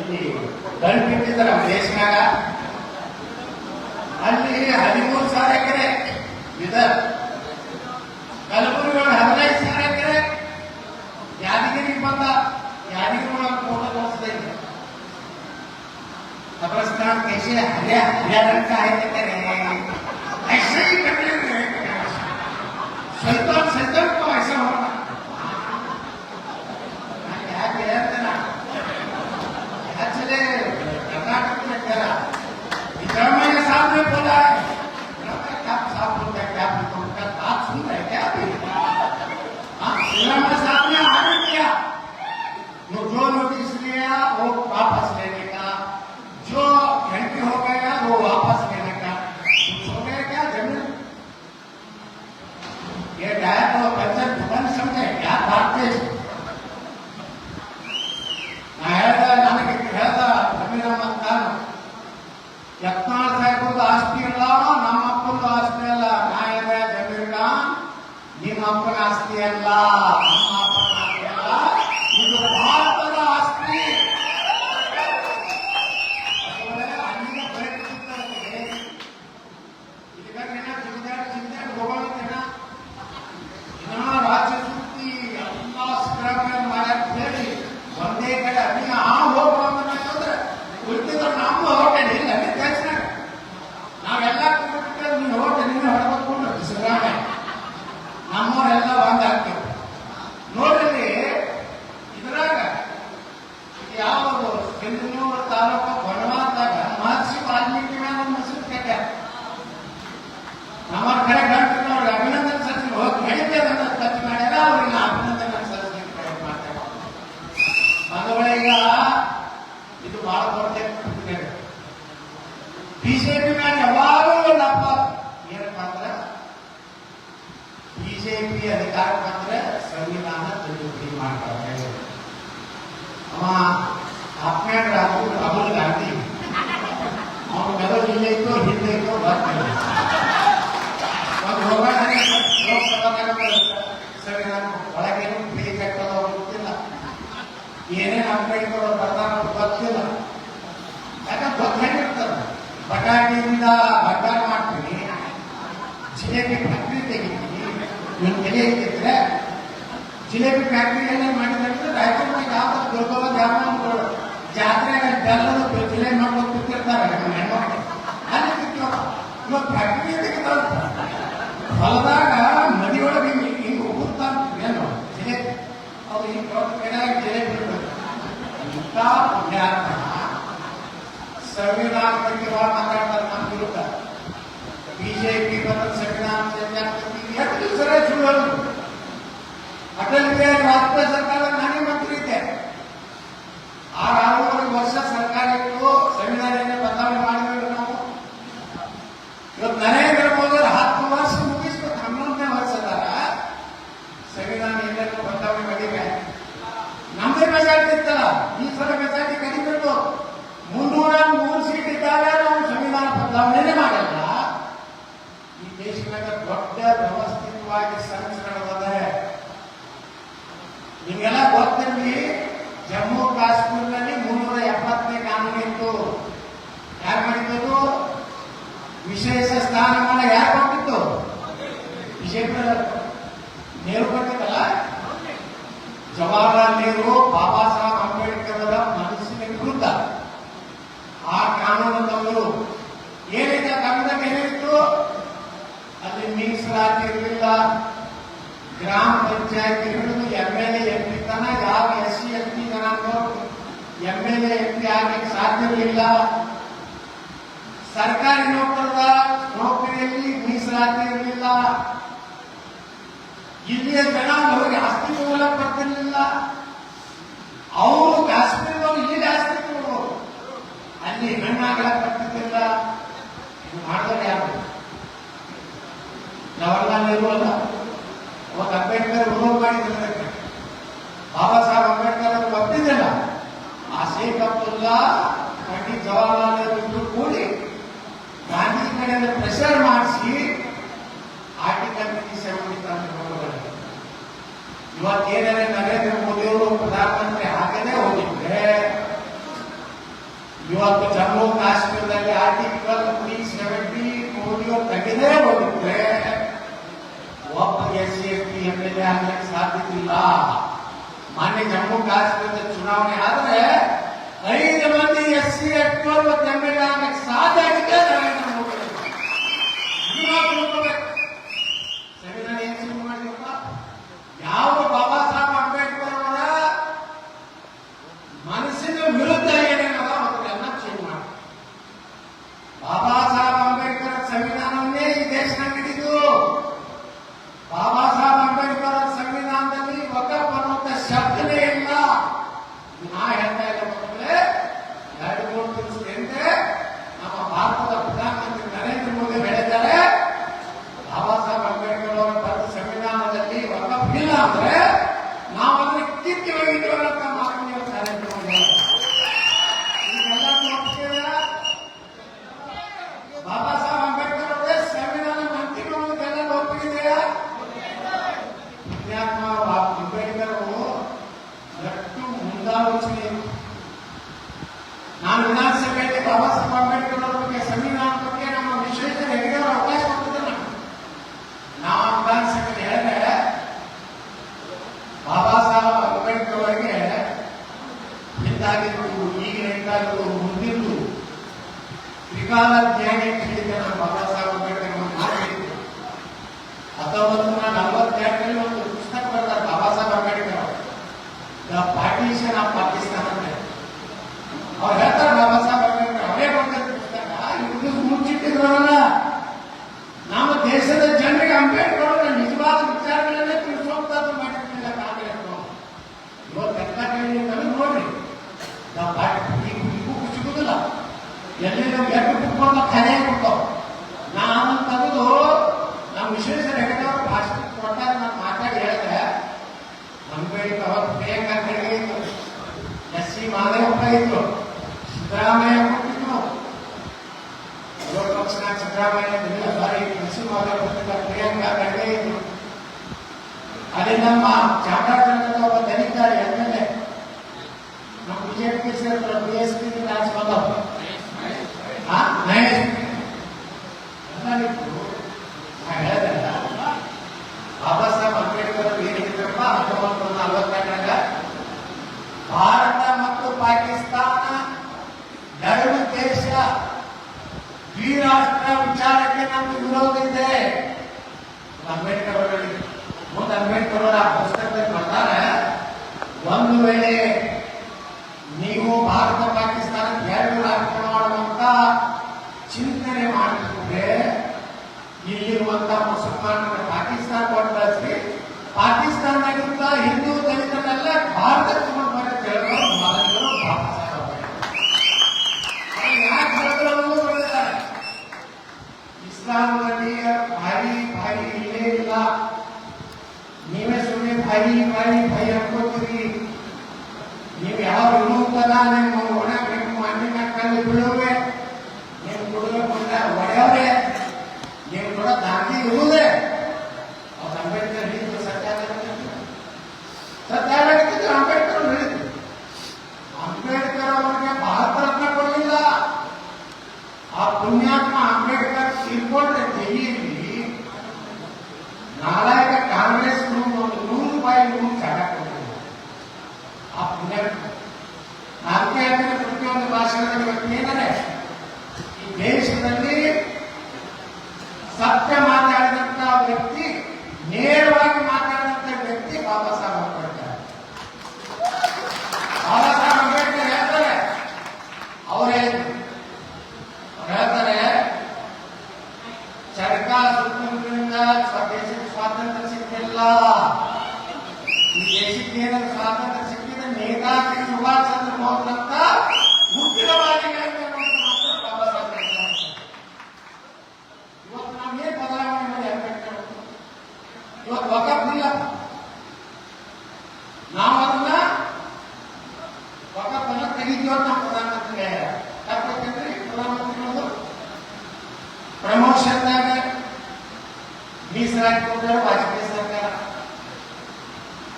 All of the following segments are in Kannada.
ಇಲ್ಲಿ ಗಂಟು ನಮ್ಮ ದೇಶನಾಗ ಅಲ್ಲಿ ಹದಿಮೂರು ಸಾವಿರ ಎಕರೆ ಬೀದರ್ ಕಲಬುರಗಿ ಒಳಗೆ ಹದಿನೈದು ಸಾವಿರ ಎಕರೆ ಯಾದಗಿರಿಗೆ ಬಂದ ಯಾದಗಿರಿ ಒಳಗೆ ಫೋಟೋ ತೋರಿಸ್ದೈತೆ कब्रस्तान कैसे हरिया हरिया रंग का है कहते रहे ऐसे ही करते रहे शैतान शैतान क्या है और कल्चर भवन समझे क्या बात है? ದೇಶದಾಗ ದೊಡ್ಡ ವ್ಯವಸ್ಥಿತವಾಗಿ ನಡೆದದೆ ನಿಮಗೆಲ್ಲ ಗೊತ್ತಿರಲಿ, ಜಮ್ಮು ಕಾಶ್ಮೀರದಲ್ಲಿ ಮುನ್ನೂರ ಎಪ್ಪತ್ತನೇ ಕಾನೂನು ಇತ್ತು. ಯಾರು ಮಾಡಿದ್ದು ವಿಶೇಷ ಸ್ಥಾನಮಾನ ಯಾರು ಕೊಟ್ಟಿತ್ತು? Vijayapura Nehru ಕೊಟ್ಟಿದ್ದಲ್ಲ Jawahar M L A, M P ಆಗಲಿಕ್ಕೆ ಸಾಧ್ಯವಿಲ್ಲ ಸರ್ಕಾರಿ ನೌಕರರ ನೌಕರಿಯಲ್ಲಿ ಮೀಸಲಾತಿ ಇರಲಿಲ್ಲ. ಇಲ್ಲಿಯ ಜನ ಅವರಿಗೆ ಆಸ್ತಿ ಮೂಲ ಬರ್ತಿರಲಿಲ್ಲ. ಅವರು ಕಾಶ್ಮೀರದವರು ಇಲ್ಲಿ ಆಸ್ತಿ ಕೊಡೋರು ಅಲ್ಲಿ ಹೆಣ್ಣಾಗಲ ಬರ್ತಿದ್ದಿಲ್ಲ ಮಾಡಿದ್ರೆ ಯಾರು? ಜವಾಹರ್ಲಾಲ್ ನೆಹರು ಅಲ್ಲ? ಇದೇ ಹೊರಟ್ರೆ ಒಬ್ಬ S C S T M L A ಆಗ್ಲಿಕ್ಕೆ ಸಾಧ್ಯತಿಲ್ಲ ಮಾನ್ಯ ಜಮ್ಮು ಕಾಶ್ಮೀರದ ಚುನಾವಣೆ ಆದ್ರೆ ಐದು ಮಂದಿ S C S T M L A ಆಗ್ಲಿಕ್ಕೆ ಸಾಧ್ಯ ಆಗಿದೆ ನರೇಂದ್ರ ಮೋದಿ ಇತ್ತು ಸಿದ್ದರಾಮಯ್ಯ ಕೊಟ್ಟಿದ್ದು ವಿರೋಧ ಪಕ್ಷನ ಸಿದ್ದರಾಮಯ್ಯ ಇಲ್ಲ ಬಾರಿ ನರಸಿಂಹ ಕೊಟ್ಟಿದ್ದ ಪ್ರಿಯಾಂಕಾ ಖರ್ಗೆ ಇದ್ರು ಅದೇ ನಮ್ಮ ಚಾಮರಾಜನಗರದ ಒಬ್ಬ ದಲಿತ ನಮ್ಮ ಬಿ ಎಸ್ ಪಿ ರಾಜ್ ಬಂದವರು ಈ ರಾಷ್ಟ್ರ ವಿಚಾರಕ್ಕೆ ನಮ್ಗೆ ವಿರೋಧ ಇದೆ. ಅಂಬೇಡ್ಕರ್ ಅವರಲ್ಲಿ, ಮುಂದೆ ಅಂಬೇಡ್ಕರ್ ಅವರ ಪುಸ್ತಕದಲ್ಲಿ ಬರ್ತಾರೆ, ಒಂದು ವೇಳೆ ನೀವು ಭಾರತ ಪಾಕಿಸ್ತಾನ ಎರಡು ರಾಷ್ಟ್ರ ಮಾಡುವಂತ ಚಿಂತನೆ ಮಾಡಿದ್ರೆ ಇಲ್ಲಿರುವಂತಹ ಮುಸಲ್ಮಾನ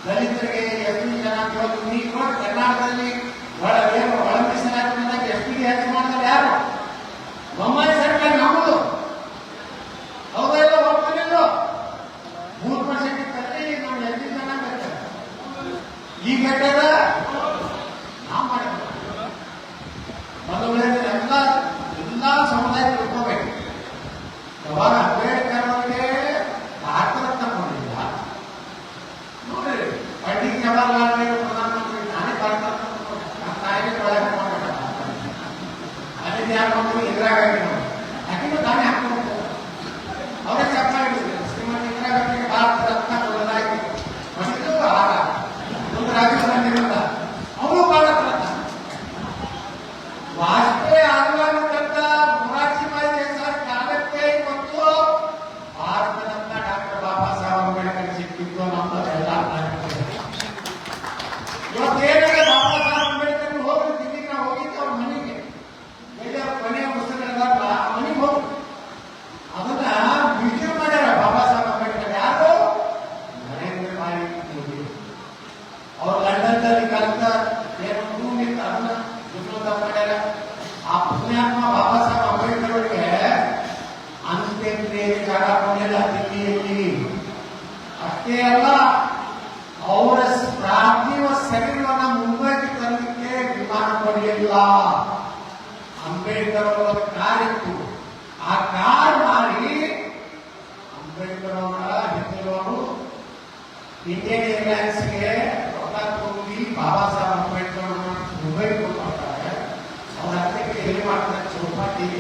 ದಲಿತರಿಗೆ ಎಲ್ಲಿ ಜನ ಕೊಡುವುದು ನೀರು ಕರ್ನಾಟಕದಲ್ಲಿ ಬಹಳ ವೇಗವಾಗಿ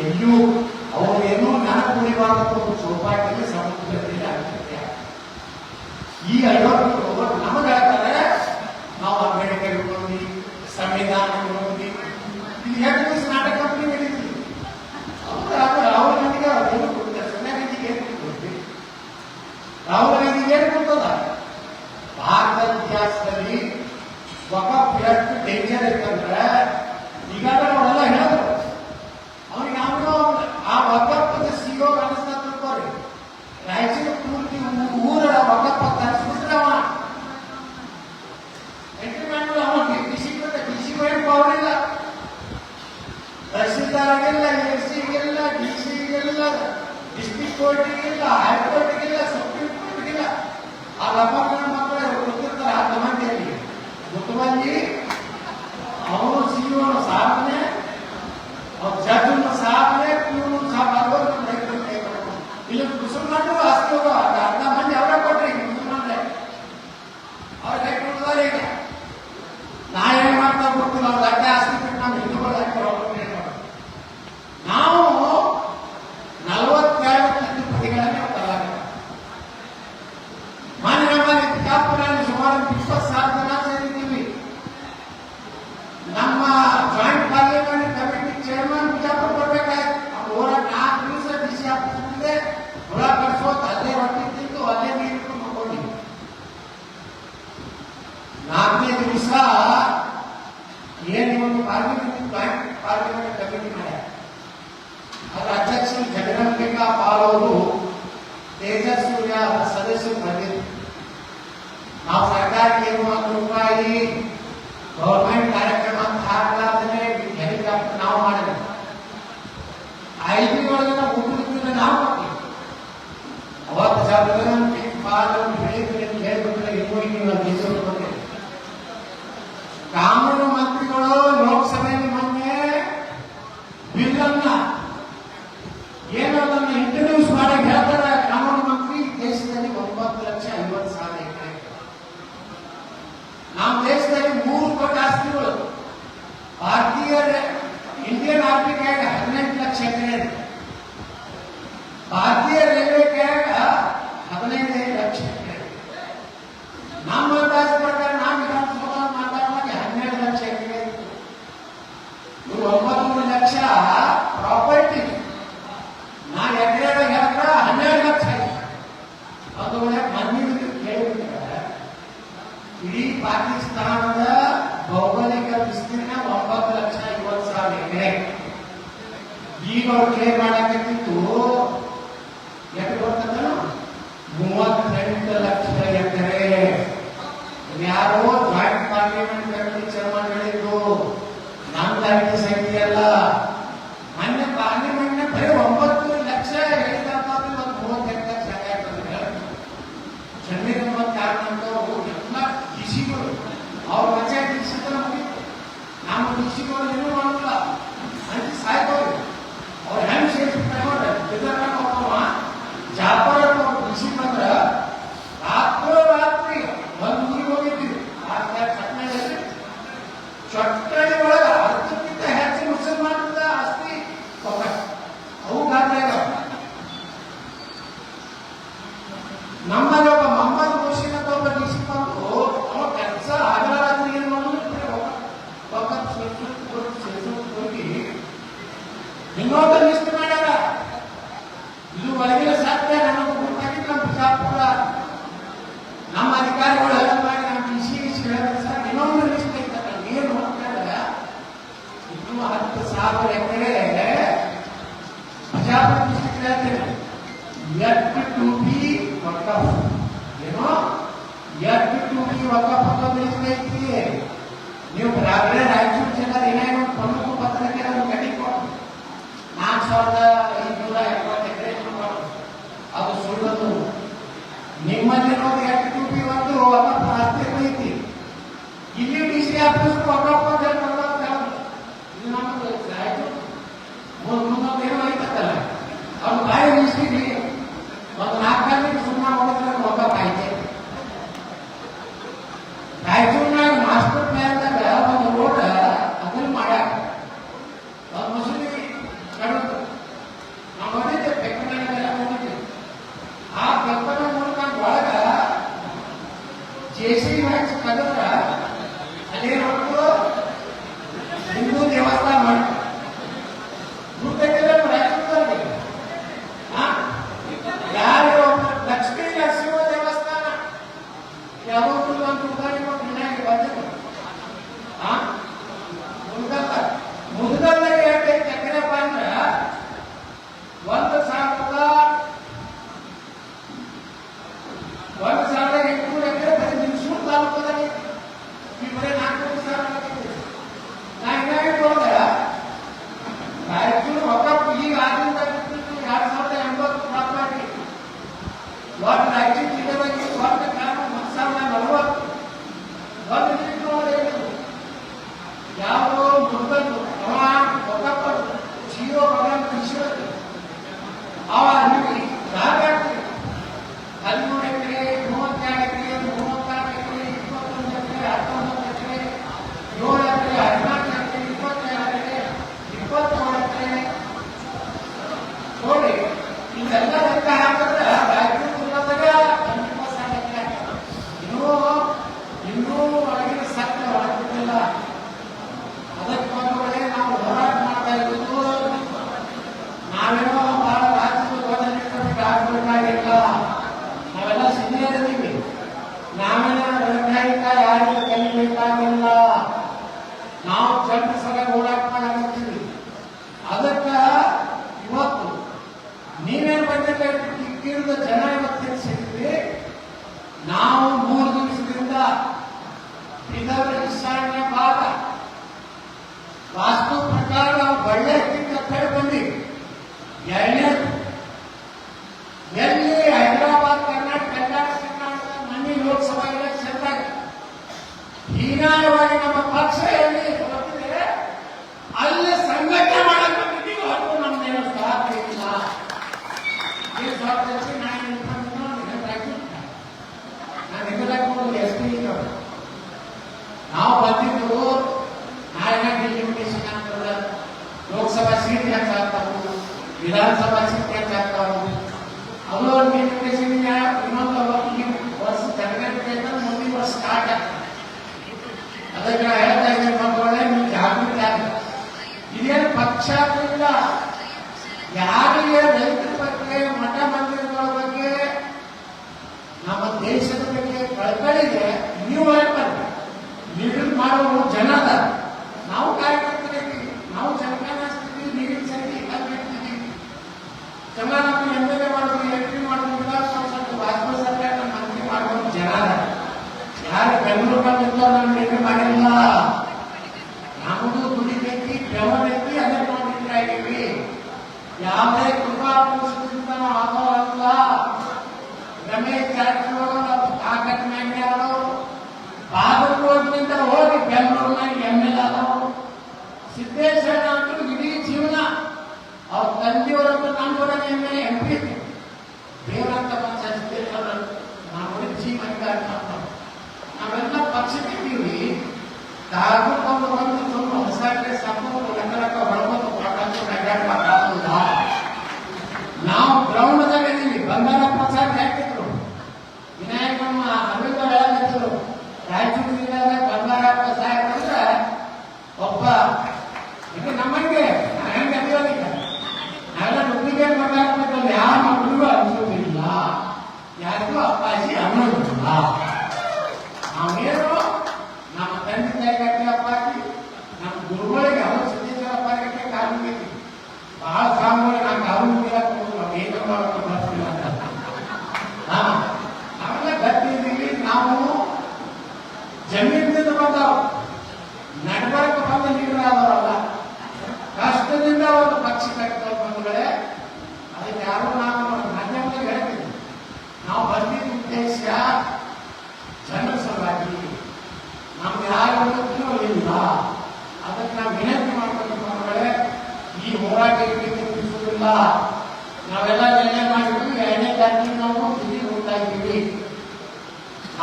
ಎಲ್ಲಿಯೂ ಅವರು ಏನೋ ಜ್ಞಾನ ಕುಡಿಬಾರದು ಸೌಭಾಗ್ಯ ಸಮುದ್ರದಲ್ಲಿ ಆಗುತ್ತೆ ಈ ಐವತ್ತು ನಮಗೆ ಹೇಳ್ತಾರೆ, ನಾವು ಅಂಬೇಡ್ಕರ್ ಬಂದು ಸಂವಿಧಾನ ಬಂದು ಇಲ್ಲಿ ಎರಡು ರಾಹುಲ್ ಗಾಂಧಿಗೆ ಏನು ಕೊಡ್ತದ ಭಾರತ ಇತಿಹಾಸದಲ್ಲಿ ಒಬ್ಬ ಡೇಂಜರ್ ಇರ್ತಾರೆ. ಕೋರ್ಟಿಗಿಲ್ಲ ಹೈಕೋರ್ಟಿಗಿಲ್ಲ ಸುಪ್ರೀಂ ಕೋರ್ಟ್ಗಿಲ್ಲ ಆ ನಮ್ಮ ಹೀನಾಯವಾಗಿ ನಮ್ಮ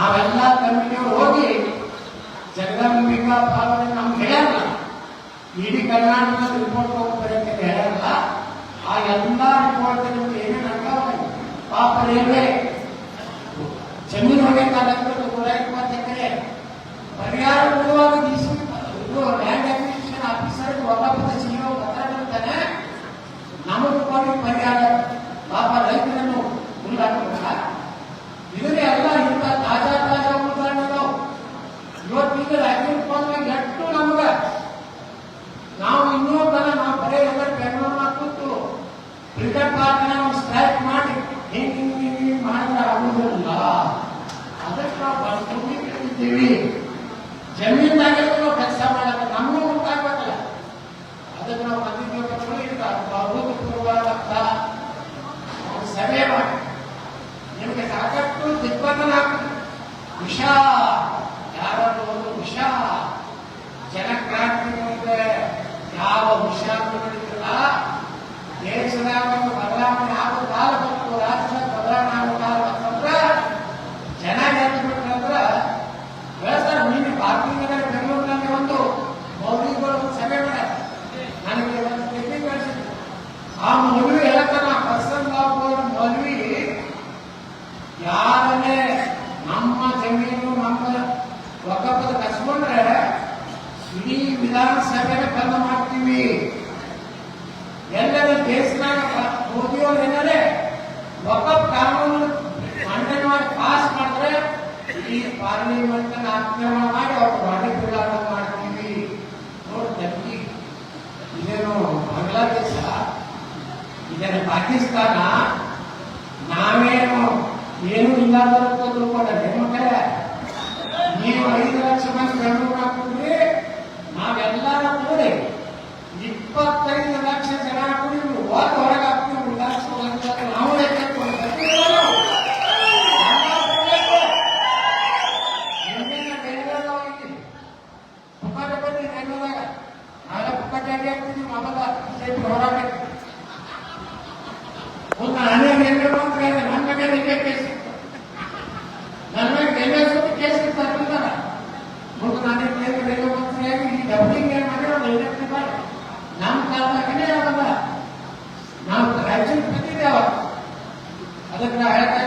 ನಾವೆಲ್ಲ ಕಮಿಟಿಯವರು ಹೋಗಿ ಜಗದಂಬಿಕಾ ಭಾವನೆ ನಮ್ಗೆ ಹೇಳಲ್ಲ ಇಡೀ ಕರ್ನಾಟಕದ ರಿಪೋರ್ಟ್ ಹೋಗ್ತಾರೆ ಅಂತ ಹೇಳ್ಯಾರಲ್ಲ, ಆ ಎಲ್ಲ ರಿಪೋರ್ಟ್ ನಿಮ್ಗೆ ಏನೇನು ಪಾಪ ರೈಲ್ವೆ ಜಮೀನು ಹೋಗಬೇಕಾದಂದ್ರೆ ನೂರ ಇಪ್ಪತ್ತು ಪರಿಹಾರ ಕೊಡುವಾಗ ಡಿಸಿ ಇದು ಲ್ಯಾಂಡ್ ಅಕ್ವಿಸಿಷನ್ ಆಫೀಸರ್ ಒಬ್ಬ ಸಿಇಒ ಪತ್ರ ಕೊಡ್ತಾನೆ, ನಮಗೆ ಪರಿಹಾರ thì vì chẳng biết bao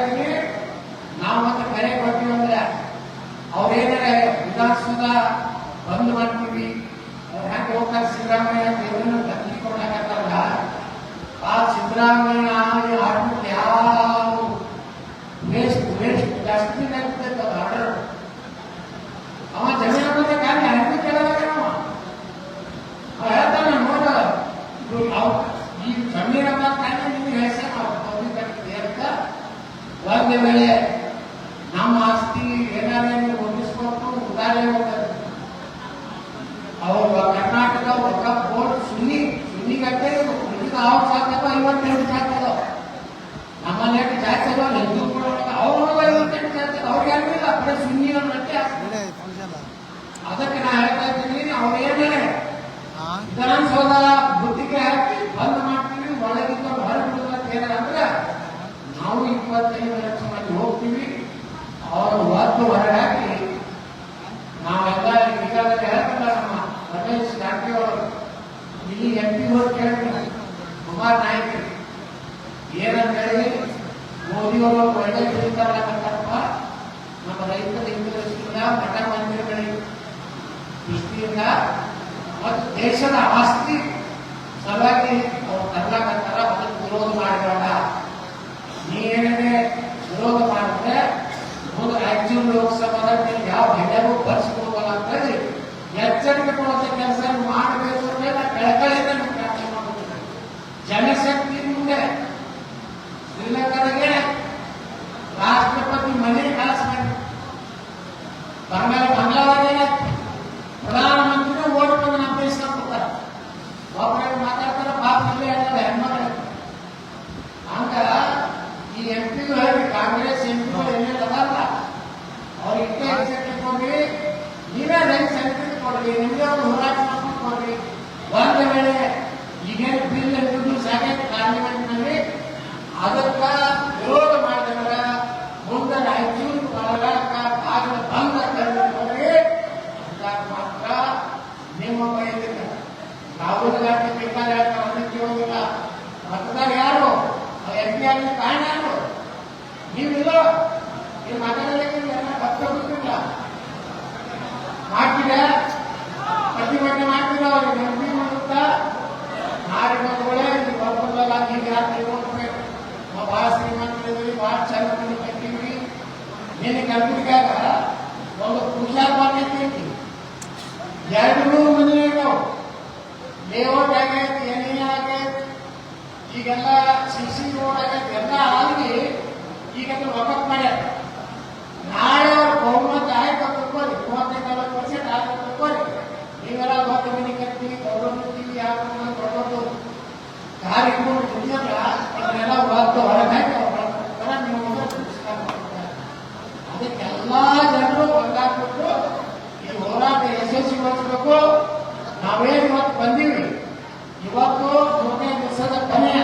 ಹಾಗಾಗಿ ನಾವು ಮತ್ತೆ ಕರೆ ಕೊಡ್ತೀವಿ ಅಂದ್ರೆ ಅವ್ರೇನಾರ ವಿಧಾನಸೌಧ ಬಂದ್ ಮಾಡ್ತೀವಿ ಅವ್ರು ಹಾಕಿ ಹೋಗ್ತಾರೆ ಸಿದ್ದರಾಮಯ್ಯ ಅಂತ ಬಂದು ಹೊರಗಾಕಿ ನಾವೆಲ್ಲ ಈಗಾಗಲೇ ಹೇಳ್ತಲ್ಲ ನಮ್ಮ ರಮೇಶ್ ಜಾರಕಿಹೊಳಿ ಅವರು ಇಲ್ಲಿ ಎಂ ಪಿ ಹೋಗಿ ಕೇಳಿ ಕುಮಾರ್ ನಾಯಕ್ ಏನಂತ ಹೇಳಿ ಮೋದಿಯವರು ಒಳ್ಳೆ ತಿಳಿತಾರಲ್ಲ ನಮ್ಮ ರೈತರ ಇಂಟರೆಸ್ಟಿಂದ ಮಠ ಮಂದಿರಗಳಿಗೆ ದೃಷ್ಟಿಯಿಂದ ಮತ್ತು ದೇಶದ ಆಸ್ತಿ ಸಲುವಾಗಿ ಅವ್ರು ತರ್ಲಾಕತ್ತಾರ ಅದಕ್ಕೆ ವಿರೋಧ ಮಾಡಬೇಡ ನೀ ಏನೇ ವಿರೋಧ ಮಾಡಿದ್ರೆ ಒಂದು ಆಕ್ಚುಲ್ ಲೋಕಸಭಾದಾಗ ಯಾವ ಹೆಡೆಗೂ ಬರ್ಸ್ಕೋಬಲ್ಲ ಅಂತ ಹೇಳಿ ಎಚ್ಚರಿಕೆ ಕೊಡುವಂತ ಕೆಲಸ ಮಾಡಬೇಕು ಅಂದ್ರೆ ನಾವು ಮಾಡಬೇಕು ಜನಶಕ್ತಿ ಮುಂದೆ ಶ್ರೀಲಂಕಾದಾಗೆ ರಾಷ್ಟ್ರಪತಿ ಮನೆ ಕಳಿಸ್ಬೇಕು ಬಂಗಾಳ ಶ್ರೀಮಂತರಿದ್ದೀವಿ ಭಾಳ ಚಂದ ಮನೆ ಕಟ್ಟಿದ್ವಿ ನಿನ್ನ ಕಲ್ಪಿಗಾಗ ಒಂದು ಪೂಜಾ ಮಾನ್ಯತೆ ಐತಿ ಎರಡು ಮನೆ ಇದಾವ ಲೇಔಟ್ ಆಗೈತಿ ಎಣ್ಣೆ ಆಗೈತಿ ಈಗೆಲ್ಲ ಸಿ ಸಿ ರೋಡ್ ಆಗೈತಿ ಎಲ್ಲ ಆಗಿ ಈಗ ಅದು ವಕಫ್ ಮಾಡ್ಯಾರ ನಾಳೆ ಅವ್ರ ಬಹುಮತ ಆಯ್ತು ತಕ್ಕೋರಿ ಮೂವತ್ತೈದು ನಲವತ್ತು ಪರ್ಸೆಂಟ್ ಆಯ್ತು ತಕ್ಕೋರಿ ನೀವೆಲ್ಲ ದೊಡ್ಡ ಮನೆ ಕಟ್ತೀವಿ ದೊಡ್ಡೋಗ್ತೀವಿ ಯಾಕೆ ದೊಡ್ಡದು ಕಾರ್ ಇಟ್ಕೊಂಡು ಕುಡಿಯಲ್ಲ ಅದನ್ನೆಲ್ಲ ಹೊರತು ಹೊರಗೆ ಹಾಕಿ ಅದಕ್ಕೆಲ್ಲಾ ಜನರು ಒಂದಾಗ್ಬಿಟ್ಟು ಈ ಹೋರಾಟ ಯಶಸ್ವಿಗೊಳಿಸಬೇಕು ನಾವೇನು ಇವತ್ತು ಬಂದೀವಿ ಇವತ್ತು ಮೂರನೇ ದಿವಸದ ಕೊನೆಯ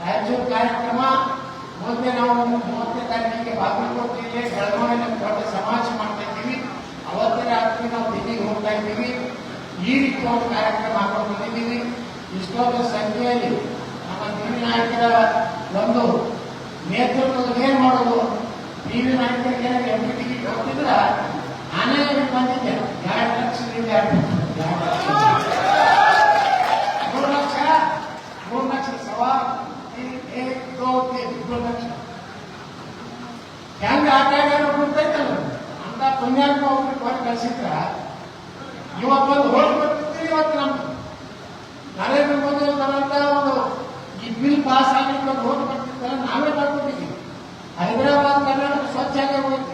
ರಾಯಚೂರು ಕಾರ್ಯಕ್ರಮ ಮುಂದೆ ನಾವು ಮೂವತ್ತನೇ ತಾರೀಕಿಗೆ ಬಾಗಲಕೋಟೆಯಲ್ಲಿ ಬೆಳಗಾವಿಯಲ್ಲಿ ದೊಡ್ಡ ಸಮಾಜ ಮಾಡ್ತಾ ಇದ್ದೀವಿ ಅವತ್ತೇ ರಾತ್ರಿ ನಾವು ದಿಲ್ಲಿಗೆ ಹೋಗ್ತಾ ಇದ್ದೀವಿ ಈ ರೀತಿ ಒಂದು ಕಾರ್ಯಕ್ರಮ ಹಾಕೊಂಡು ಬಂದಿದ್ದೀವಿ ಇಷ್ಟೊಂದು ಸಂಖ್ಯೆಯಲ್ಲಿ ನಮ್ಮ ಟಿವಿ ನಾಯಕರ ಒಂದು ನೇತೃತ್ವದಲ್ಲಿ ಏನ್ ಮಾಡೋದು ಟಿವಿ ನಾಯಕರಿಗೆ ಟಿಕೆಟ್ ಕೊಟ್ಟಿದ್ರ ಇಲ್ಲಿ ಬಂದಿದ್ದೆ. ಎರಡು ಎರಡು ಲಕ್ಷ. ಮೂರು ಲಕ್ಷ. ಮೂರು ಲಕ್ಷ ಸವಾ ಲಕ್ಷ. ಹೆಂಗ ಆಟ ಆಡ್ಯಾರ ಗೊತ್ತೈತಲ್ಲ ಅಂತ ಪುಣ್ಯಾತ್ಮ ಒಬ್ರಿಗೆ ಕೊಟ್ಟು ಕಳ್ಸಿದ್ರ, ಇವತ್ತೊಂದು ಹೋಗಿ ಬರ್ತಿದ್ರಿ ಇವತ್ತು ನಮ್ದು ನರೇಂದ್ರ ಮೋದಿ ಒಂದು ಈ ಬಿಲ್ ಪಾಸ್ ಆಗಲಿಕ್ಕೆ ಹೋಗಿ ನಾವೇ ಮಾಡ್ಕೊಂಡಿದ್ದೀವಿ. ಹೈದರಾಬಾದ್ ಕನ್ನಡ ಸ್ವಚ್ಛ ಆಗೇ ಹೋಯ್ತು.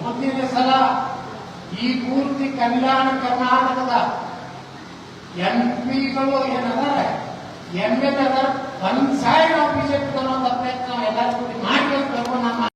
ಮುಂದಿನ ಸಲ ಈ ಪೂರ್ತಿ ಕಲ್ಯಾಣ ಕರ್ನಾಟಕದ ಎಂ ಪಿಗಳು ಏನದಾರ ಎಂ ಎಲ್ ಅದಾರ ಪಂಚಾಯತ್ ಆಫೀಸರ್ ಬಿಜೆಪಿ ತರೋ ಪ್ರಯತ್ನ ಎಲ್ಲರೂ ಮಾಡಿ ನಮ್ಮ